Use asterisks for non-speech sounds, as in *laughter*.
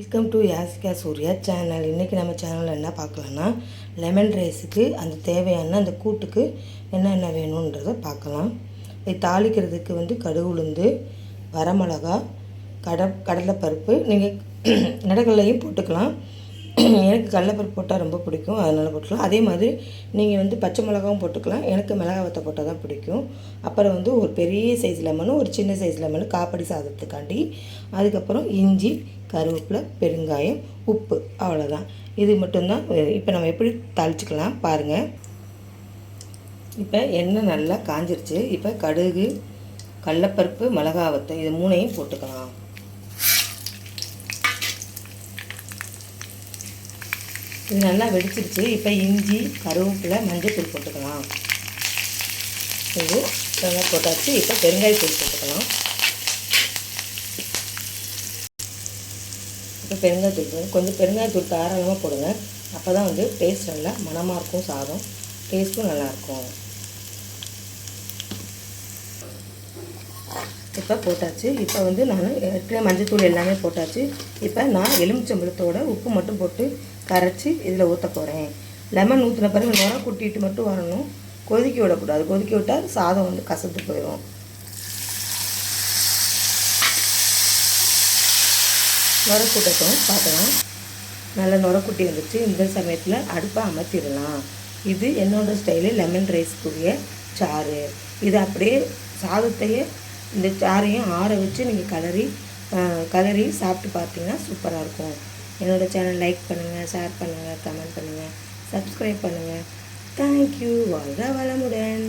Welcome to Yasika Surya channel இன்றைக்கி நம்ம சேனலில் என்ன பார்க்கலான்னா லெமன் ரைஸுக்கு அந்த தேவையான அந்த கூட்டுக்கு என்னென்ன வேணுன்றதை பார்க்கலாம். இது தாளிக்கிறதுக்கு வந்து கடுகு உளுந்து வரமிளகா கட கடலைப்பருப்பு. நீங்கள் *clears throat* நடக்கல்லையும் போட்டுக்கலாம். *clears throat* எனக்கு கடலப்பருப்பு போட்டால் ரொம்ப பிடிக்கும். அதனால் போட்டுக்கலாம். அதே மாதிரி நீங்கள் வந்து பச்சை மிளகாவும் போட்டுக்கலாம். எனக்கு மிளகா வத்த போட்டால் தான் பிடிக்கும். அப்புறம் வந்து ஒரு பெரிய சைஸ் லெமனும் ஒரு சின்ன சைஸ் லெமனும் காப்படி சாதத்துக்காண்டி. அதுக்கப்புறம் இஞ்சி கருவேப்பிலை பெருங்காயம் உப்பு அவ்வளோதான் இது மட்டும்தான். இப்போ நம்ம எப்படி தாளிச்சுக்கலாம் பாருங்கள் இப்போ எண்ணெய் நல்லா காஞ்சிருச்சு. இப்போ கடுகு கடலப்பருப்பு மிளகா வத்த இது மூணையும் போட்டுக்கலாம். இது நல்லா வெடிச்சிருச்சு. இப்போ இஞ்சி கருவேப்பிலை மஞ்சத்தூள் போட்டுக்கலாம். இது நல்லா போட்டாச்சு. இப்போ பெருங்காயத்தூள் போட்டுக்கலாம். இப்போ பெருங்காயத்தூள் போடுங்க. கொஞ்சம் பெருங்காயத்தூள் தாராளமாக போடுங்க. அப்போ தான் வந்து டேஸ்ட் நல்லா மணமாக இருக்கும் சாதம். டேஸ்ட்டும் நல்லாயிருக்கும் இப்போ போட்டாச்சு. இப்போ வந்து நான் ஏற்கனவே மஞ்சத்தூள் எல்லாமே போட்டாச்சு. இப்போ நான் எலுமிச்சம்பழத்தோட உப்பு மட்டும் போட்டு கரைச்சி இதில் ஊற்ற போகிறேன் லெமன் ஊற்றின பிறகு நுர குட்டிட்டு மட்டும் வரணும். கொதிக்க விடக்கூடாது. கொதிக்க விட்டால் சாதம் வந்து கசத்து போயிடும் நுர கூட்டட்டும். பார்க்கலாம். நல்ல நுர குட்டி வந்துச்சு இந்த சமயத்தில் அடுப்பை அமர்த்திடலாம். இது என்னோடய ஸ்டைலு லெமன் ரைஸ்க்குரிய சாறு. இது அப்படியே சாதத்தையே இந்த சாறையும் ஆற வச்சு நீங்கள் கலரி கலரி சாப்பிட்டு பார்த்தீங்கன்னா சூப்பராக இருக்கும். என்னோடய சேனல் லைக் பண்ணுங்கள் ஷேர் பண்ணுங்கள் கமெண்ட் பண்ணுங்கள் சப்ஸ்கிரைப் பண்ணுங்கள் தேங்க்யூ வாழ்க வளமுடன்.